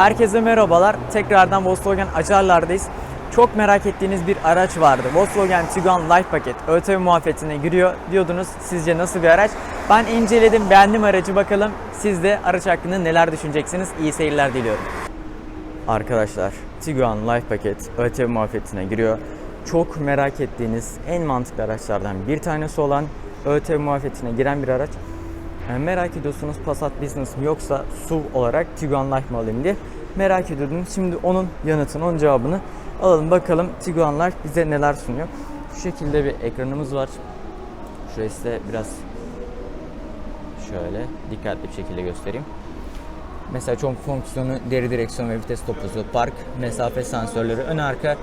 Herkese merhabalar. Tekrardan Volkswagen Acarlar'dayız. Çok merak ettiğiniz bir araç vardı. Volkswagen Tiguan Life Paket ÖTV muhabbetine giriyor diyordunuz. Sizce nasıl bir araç? Ben inceledim, beğendim aracı. Bakalım siz de araç hakkında neler düşüneceksiniz? İyi seyirler diliyorum. Arkadaşlar Tiguan Life Paket ÖTV muhabbetine giriyor. Çok merak ettiğiniz en mantıklı araçlardan bir tanesi olan ÖTV muhabbetine giren bir araç. Yani merak ediyorsunuz Passat Business mi yoksa SUV olarak Tiguan Life mı alayım diye merak ediyordunuz. Şimdi onun yanıtını, onun cevabını alalım bakalım Tiguan Life bize neler sunuyor. Şu şekilde bir ekranımız var. Şurayı size biraz şöyle dikkatli bir şekilde göstereyim. Mesela çok fonksiyonu deri direksiyon ve vites topuzu, park, mesafe sensörleri, ön arka e,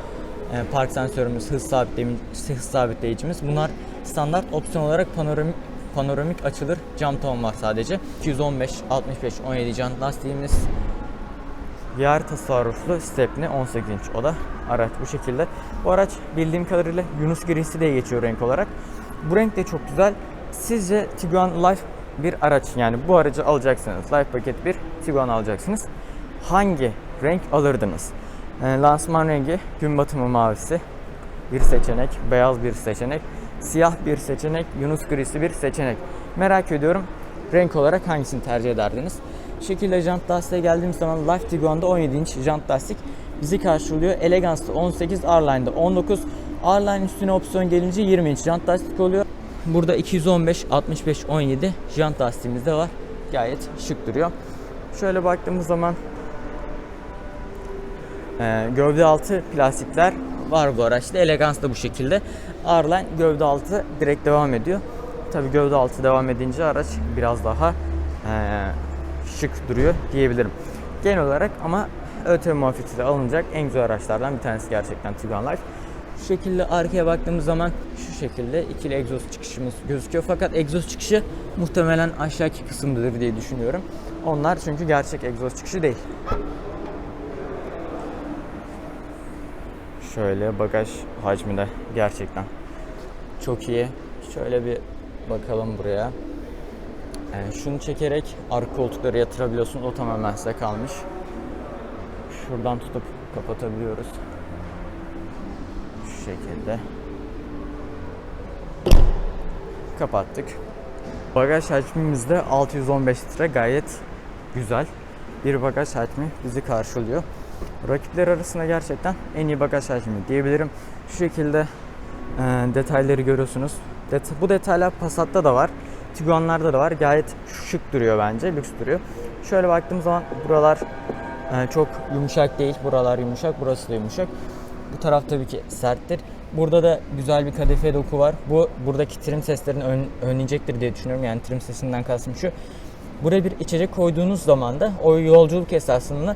park sensörümüz, hız sabitleyicimiz, hız sabitleyicimiz. Bunlar standart opsiyon olarak panoramik panoramik açılır cam tavan var sadece. 215, 65, 17 jant lastiğimiz. Yer tasarruflu stepni 18 inç o da araç bu şekilde. Bu araç bildiğim kadarıyla Yunus grisi diye geçiyor renk olarak. Bu renk de çok güzel. Sizce Tiguan Life bir araç yani bu aracı alacaksınız. Life paket bir Tiguan alacaksınız. Hangi renk alırdınız? E, lansman rengi gün batımı mavisi bir seçenek, beyaz bir seçenek, siyah bir seçenek, Yunus grisi bir seçenek. Merak ediyorum renk olarak hangisini tercih ederdiniz? Şekilde jant lastiğe geldiğimiz zaman Life Tiguan'da 17 inç jant lastik bizi karşılıyor. Elegance'da 18, R-Line'da 19. R-Line üstüne opsiyon gelince 20 inç jant lastik oluyor. Burada 215, 65, 17 jant lastiğimiz de var. Gayet şık duruyor. Şöyle baktığımız zaman ee, gövde altı plastikler var bu araçta. Elegans da bu şekilde. R-Line gövde altı direkt devam ediyor. Tabii gövde altı devam edince araç biraz daha ee, şık duruyor diyebilirim. Genel olarak ama ÖTV muafiyetiyle alınacak en güzel araçlardan bir tanesi gerçekten Tiguan Life. Şu şekilde arkaya baktığımız zaman şu şekilde ikili egzoz çıkışımız gözüküyor. Fakat egzoz çıkışı muhtemelen aşağıki kısımdadır diye düşünüyorum. Onlar çünkü gerçek egzoz çıkışı değil. Şöyle bagaj hacmi de gerçekten çok iyi. Şöyle bir bakalım buraya. Yani şunu çekerek arka koltukları yatırabiliyorsun. O tamamen size kalmış. Şuradan tutup kapatabiliyoruz. Şu şekilde. Kapattık. Bagaj hacmimiz de 615 litre gayet güzel. Bir bagaj hacmi bizi karşılıyor. Rakipler arasında gerçekten en iyi bagaj hacmi diyebilirim. Şu şekilde e, detayları görüyorsunuz. Det- bu detaylar Passat'ta da var. Tiguan'larda da var. Gayet şık duruyor bence. Lüks duruyor. Şöyle baktığım zaman buralar e, çok yumuşak değil. Buralar yumuşak. Burası da yumuşak. Bu taraf tabii ki serttir. Burada da güzel bir kadife doku var. Bu buradaki trim seslerini ön, önleyecektir diye düşünüyorum. Yani trim sesinden kastım şu. Buraya bir içecek koyduğunuz zaman da o yolculuk esasında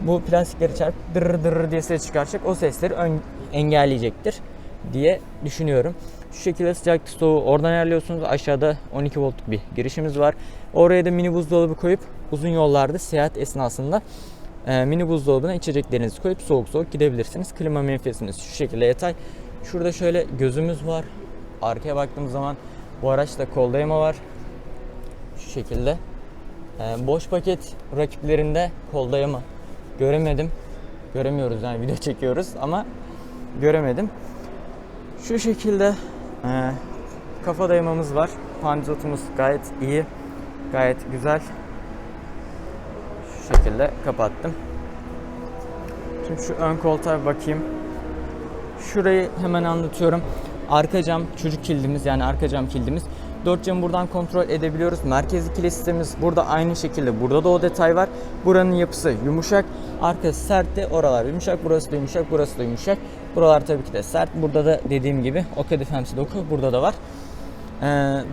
bu plastikleri çarp dırır dırır diye ses çıkaracak. O sesleri ön, engelleyecektir diye düşünüyorum. Şu şekilde sıcak soğuğu oradan ayarlıyorsunuz. Aşağıda 12 voltluk bir girişimiz var. Oraya da mini buzdolabı koyup uzun yollarda seyahat esnasında e, mini buzdolabına içeceklerinizi koyup soğuk soğuk gidebilirsiniz. Klima menfezimiz şu şekilde yatay. Şurada şöyle gözümüz var. Arkaya baktığımız zaman bu araçta kol dayama var. Şu şekilde. E, boş paket rakiplerinde kol dayama göremedim. Göremiyoruz yani video çekiyoruz ama göremedim. Şu şekilde e, kafa dayamamız var. Pancotumuz gayet iyi. Gayet güzel. Şu şekilde kapattım. Şimdi şu ön koltuğa bakayım. Şurayı hemen anlatıyorum. Arka cam çocuk kilidimiz yani arka cam kilidimiz. Dört camı buradan kontrol edebiliyoruz. Merkezi kilit sistemimiz burada aynı şekilde. Burada da o detay var. Buranın yapısı yumuşak. Arkası sert de oralar yumuşak. Burası da yumuşak. Burası da yumuşak. Buralar tabii ki de sert. Burada da dediğim gibi Oka Defense doku burada da var. Ee,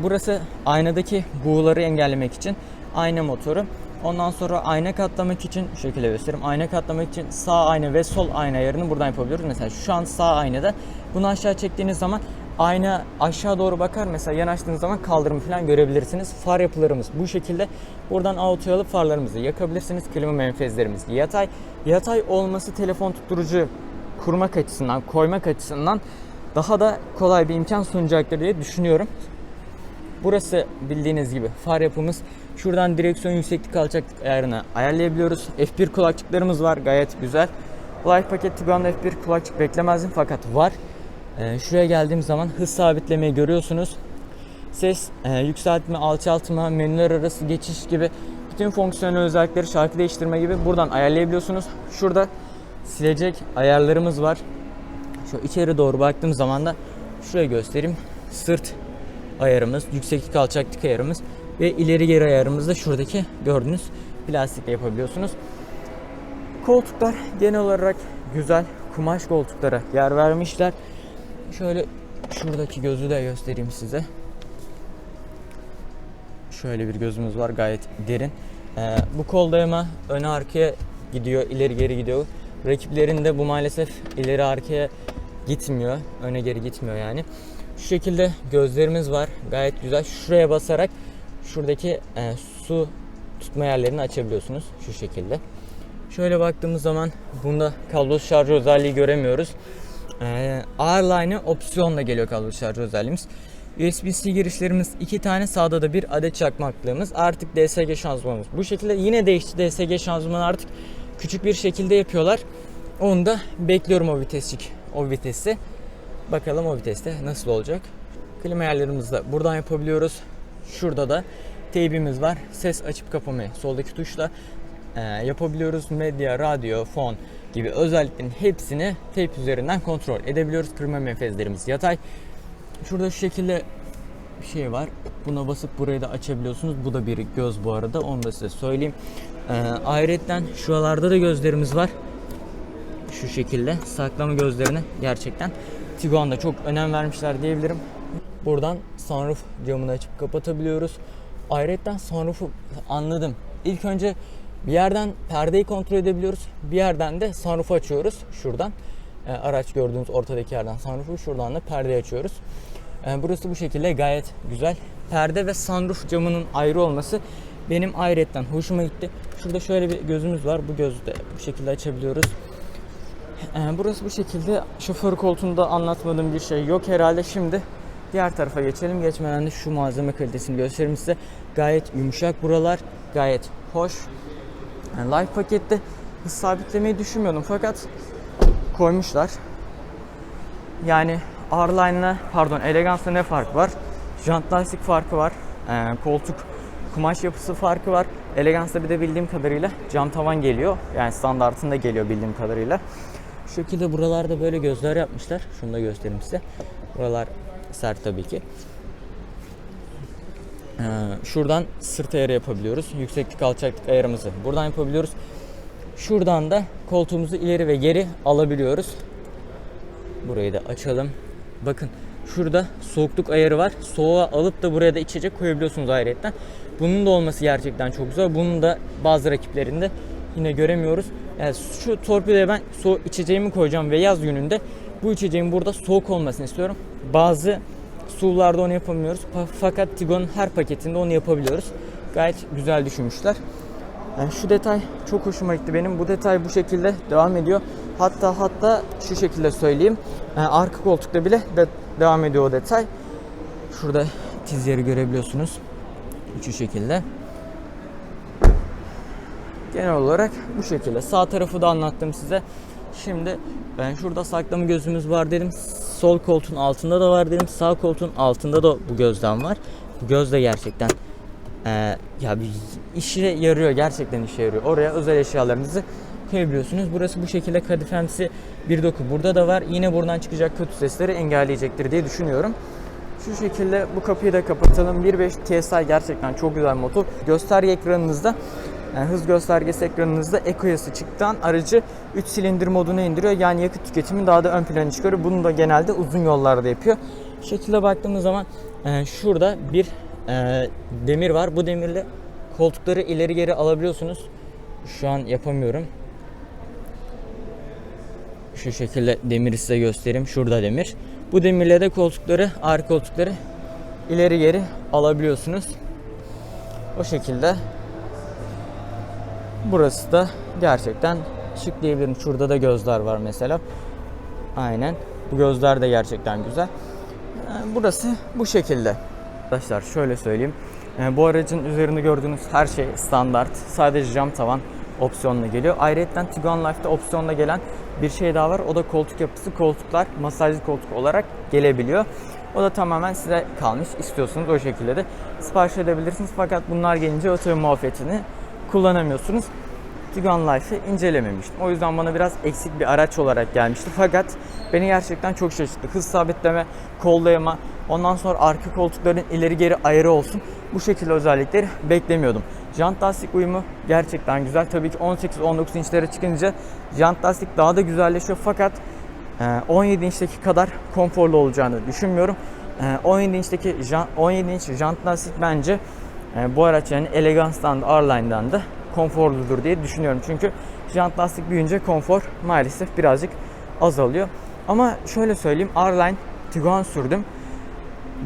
burası aynadaki buğuları engellemek için ayna motoru. Ondan sonra ayna katlamak için şu şekilde göstereyim. Ayna katlamak için sağ ayna ve sol ayna ayarını buradan yapabiliyoruz. Mesela şu an sağ aynada bunu aşağı çektiğiniz zaman ayna aşağı doğru bakar. Mesela yanaştığınız zaman kaldırımı falan görebilirsiniz. Far yapılarımız bu şekilde. Buradan autoya alıp farlarımızı yakabilirsiniz. Klima menfezlerimiz yatay. Yatay olması telefon tutturucu kurmak açısından, koymak açısından daha da kolay bir imkan sunacaktır diye düşünüyorum. Burası bildiğiniz gibi far yapımız Şuradan direksiyon yükseklik alçaklık ayarını ayarlayabiliyoruz. F1 kulakçıklarımız var gayet güzel. Life paket Tiguan'da F1 kulakçık beklemezdim fakat var. Ee, şuraya geldiğim zaman hız sabitlemeyi görüyorsunuz. Ses e, yükseltme, alçaltma, menüler arası geçiş gibi bütün fonksiyonel özellikleri şarkı değiştirme gibi buradan ayarlayabiliyorsunuz. Şurada silecek ayarlarımız var. Şu içeri doğru baktığım zaman da şuraya göstereyim. Sırt ayarımız, yükseklik alçaklık ayarımız ve ileri geri ayarımız da şuradaki gördüğünüz plastikle yapabiliyorsunuz. Koltuklar genel olarak güzel kumaş koltuklara yer vermişler. Şöyle şuradaki gözü de göstereyim size. Şöyle bir gözümüz var gayet derin. Ee, bu kol dayama öne arkaya gidiyor, ileri geri gidiyor. Rakiplerinde bu maalesef ileri arkaya gitmiyor. Öne geri gitmiyor yani. Şu şekilde gözlerimiz var. Gayet güzel. Şuraya basarak şuradaki e, su tutma yerlerini açabiliyorsunuz. Şu şekilde. Şöyle baktığımız zaman bunda kablosuz şarj özelliği göremiyoruz. Ee, opsiyonla geliyor kablosuz şarj özelliğimiz. USB-C girişlerimiz iki tane sağda da bir adet çakmaklığımız. Artık DSG şanzımanımız. Bu şekilde yine değişti DSG şanzımanı artık küçük bir şekilde yapıyorlar. Onu da bekliyorum o vitesçik. O vitesi. Bakalım o viteste nasıl olacak. Klima ayarlarımızı da buradan yapabiliyoruz. Şurada da teybimiz var. Ses açıp kapamayı soldaki tuşla e, yapabiliyoruz. Medya, radyo, fon gibi özelliklerin hepsini teyp üzerinden kontrol edebiliyoruz. Kırma menfezlerimiz yatay. Şurada şu şekilde bir şey var. Buna basıp burayı da açabiliyorsunuz. Bu da bir göz bu arada. Onu da size söyleyeyim. Ee, ayrıca şuralarda da gözlerimiz var. Şu şekilde saklama gözlerine gerçekten Tiguan'da çok önem vermişler diyebilirim. Buradan sunroof camını açıp kapatabiliyoruz. Ayrıca sunroof'u anladım. İlk önce bir yerden perdeyi kontrol edebiliyoruz. Bir yerden de sunroof'u açıyoruz şuradan. E, araç gördüğünüz ortadaki yerden sunroof'u şuradan da perdeyi açıyoruz. E, burası bu şekilde gayet güzel. Perde ve sunroof camının ayrı olması benim ayrıyetten hoşuma gitti. Şurada şöyle bir gözümüz var. Bu gözü de bu şekilde açabiliyoruz. E, burası bu şekilde. Şoför koltuğunda anlatmadığım bir şey yok herhalde. Şimdi diğer tarafa geçelim. Geçmeden de şu malzeme kalitesini göstereyim size. Gayet yumuşak buralar. Gayet hoş. Yani life pakette hız sabitlemeyi düşünmüyordum fakat koymuşlar. Yani R-Line'la pardon Elegance'la ne fark var? Jant lastik farkı var. Ee, koltuk kumaş yapısı farkı var. Elegance'da bir de bildiğim kadarıyla cam tavan geliyor. Yani standartında geliyor bildiğim kadarıyla. Şu şekilde buralarda böyle gözler yapmışlar. Şunu da göstereyim size. Buralar sert tabii ki. Ee, şuradan sırt ayarı yapabiliyoruz. Yükseklik alçaklık ayarımızı buradan yapabiliyoruz. Şuradan da koltuğumuzu ileri ve geri alabiliyoruz. Burayı da açalım. Bakın şurada soğukluk ayarı var. Soğuğa alıp da buraya da içecek koyabiliyorsunuz ayrıca. Bunun da olması gerçekten çok güzel. Bunun da bazı rakiplerinde yine göremiyoruz. Yani şu torpidoya ben soğuk içeceğimi koyacağım ve yaz gününde bu içeceğin burada soğuk olmasını istiyorum. Bazı SUV'larda onu yapamıyoruz. Pa- Fakat Tiguan'ın her paketinde onu yapabiliyoruz. Gayet güzel düşünmüşler. Yani şu detay çok hoşuma gitti benim. Bu detay bu şekilde devam ediyor. Hatta hatta şu şekilde söyleyeyim. Yani arka koltukta bile de devam ediyor o detay. Şurada tiz yeri görebiliyorsunuz. Şu şekilde. Genel olarak bu şekilde. Sağ tarafı da anlattım size. Şimdi ben şurada saklama gözümüz var dedim. Sol koltuğun altında da var dedim. Sağ koltuğun altında da bu gözden var. Bu göz de gerçekten ee, ya bir işe yarıyor gerçekten işe yarıyor. Oraya özel eşyalarınızı koyabiliyorsunuz. Burası bu şekilde kadifemsi bir doku. Burada da var. Yine buradan çıkacak kötü sesleri engelleyecektir diye düşünüyorum. Şu şekilde bu kapıyı da kapatalım. 1.5 TSI gerçekten çok güzel motor. Gösterge ekranınızda yani hız göstergesi ekranınızda EcoYas'ı çıktığı aracı 3 silindir moduna indiriyor. Yani yakıt tüketimi daha da ön plana çıkarıyor. Bunu da genelde uzun yollarda yapıyor. Şekilde baktığımız zaman e, şurada bir e, demir var. Bu demirle koltukları ileri geri alabiliyorsunuz. Şu an yapamıyorum. Şu şekilde demiri size göstereyim. Şurada demir. Bu demirle de koltukları, arka koltukları ileri geri alabiliyorsunuz. O şekilde. Burası da gerçekten şık diyebilirim. Şurada da gözler var mesela. Aynen. Bu gözler de gerçekten güzel. Yani burası bu şekilde. Arkadaşlar şöyle söyleyeyim. E, bu aracın üzerinde gördüğünüz her şey standart. Sadece cam tavan opsiyonla geliyor. Ayrıca Tiguan Life'da opsiyonla gelen bir şey daha var. O da koltuk yapısı. Koltuklar masajlı koltuk olarak gelebiliyor. O da tamamen size kalmış. İstiyorsanız o şekilde de sipariş edebilirsiniz. Fakat bunlar gelince otomobil muhabbetini kullanamıyorsunuz. Tiguan Life'ı incelememiştim. O yüzden bana biraz eksik bir araç olarak gelmişti. Fakat beni gerçekten çok şaşırttı. Hız sabitleme, kollayama, ondan sonra arka koltukların ileri geri ayarı olsun. Bu şekilde özellikleri beklemiyordum. Jant lastik uyumu gerçekten güzel. Tabii ki 18-19 inçlere çıkınca jant lastik daha da güzelleşiyor. Fakat e, 17 inçteki kadar konforlu olacağını düşünmüyorum. E, 17 inçteki jant, 17 inç jant lastik bence e, bu araç yani Elegance'dan da R-Line'dan da konforludur diye düşünüyorum. Çünkü jant lastik büyüyünce konfor maalesef birazcık azalıyor. Ama şöyle söyleyeyim R-Line Tiguan sürdüm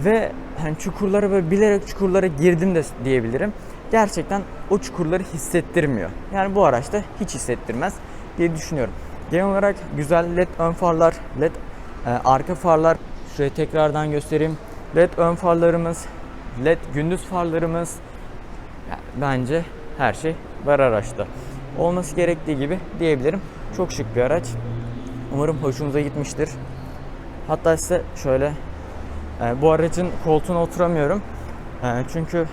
ve hani çukurlara böyle bilerek çukurlara girdim de diyebilirim. Gerçekten o çukurları hissettirmiyor. Yani bu araçta hiç hissettirmez diye düşünüyorum. Genel olarak güzel led ön farlar, led e, arka farlar. Şuraya tekrardan göstereyim. Led ön farlarımız, led gündüz farlarımız. Bence her şey var araçta. Olması gerektiği gibi diyebilirim. Çok şık bir araç. Umarım hoşunuza gitmiştir. Hatta size şöyle e, bu aracın koltuğuna oturamıyorum. E, çünkü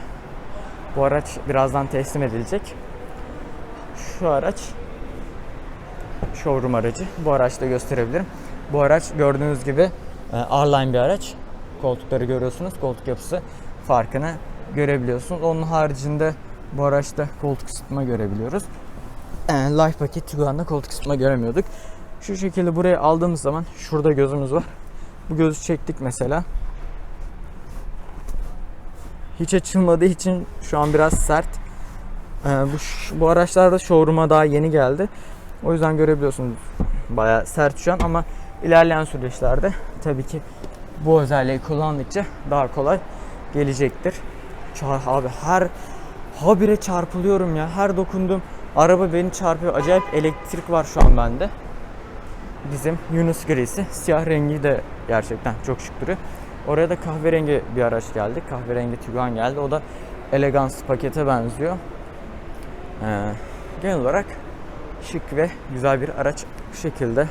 bu araç birazdan teslim edilecek. Şu araç showroom aracı. Bu araçta gösterebilirim. Bu araç gördüğünüz gibi e, R-Line bir araç. Koltukları görüyorsunuz. Koltuk yapısı farkını görebiliyorsunuz. Onun haricinde bu araçta koltuk ısıtma görebiliyoruz. E, Life paket Tiguan'da koltuk ısıtma göremiyorduk. Şu şekilde buraya aldığımız zaman şurada gözümüz var. Bu gözü çektik mesela. Hiç açılmadığı için şu an biraz sert. Ee, bu, bu araçlar da showroom'a daha yeni geldi. O yüzden görebiliyorsunuz bayağı sert şu an ama ilerleyen süreçlerde tabii ki bu özelliği kullandıkça daha kolay gelecektir. Çar abi her habire çarpılıyorum ya. Her dokundum araba beni çarpıyor. Acayip elektrik var şu an bende. Bizim Yunus grisi. Siyah rengi de gerçekten çok şık duruyor. Oraya da kahverengi bir araç geldi. Kahverengi Tiguan geldi. O da Elegance pakete benziyor. Ee, genel olarak şık ve güzel bir araç bu şekilde.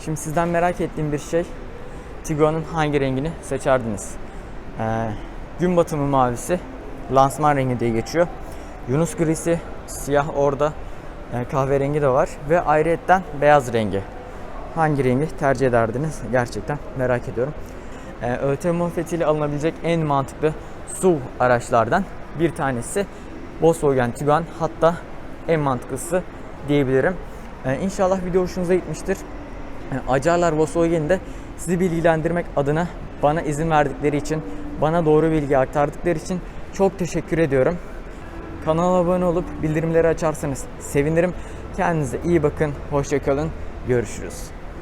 Şimdi sizden merak ettiğim bir şey Tiguan'ın hangi rengini seçerdiniz? Ee, gün batımı mavisi, lansman rengi diye geçiyor. Yunus grisi, siyah orada, e, kahverengi de var ve ayrıyetten beyaz rengi. Hangi rengi tercih ederdiniz? Gerçekten merak ediyorum. Ee, ÖTV muhabbetiyle alınabilecek en mantıklı SUV araçlardan bir tanesi Volkswagen Tiguan hatta en mantıklısı diyebilirim. Ee, inşallah video hoşunuza gitmiştir. Ee, Acarlar Volkswagen'i sizi bilgilendirmek adına bana izin verdikleri için, bana doğru bilgi aktardıkları için çok teşekkür ediyorum. Kanala abone olup bildirimleri açarsanız sevinirim. Kendinize iyi bakın, hoşçakalın, görüşürüz.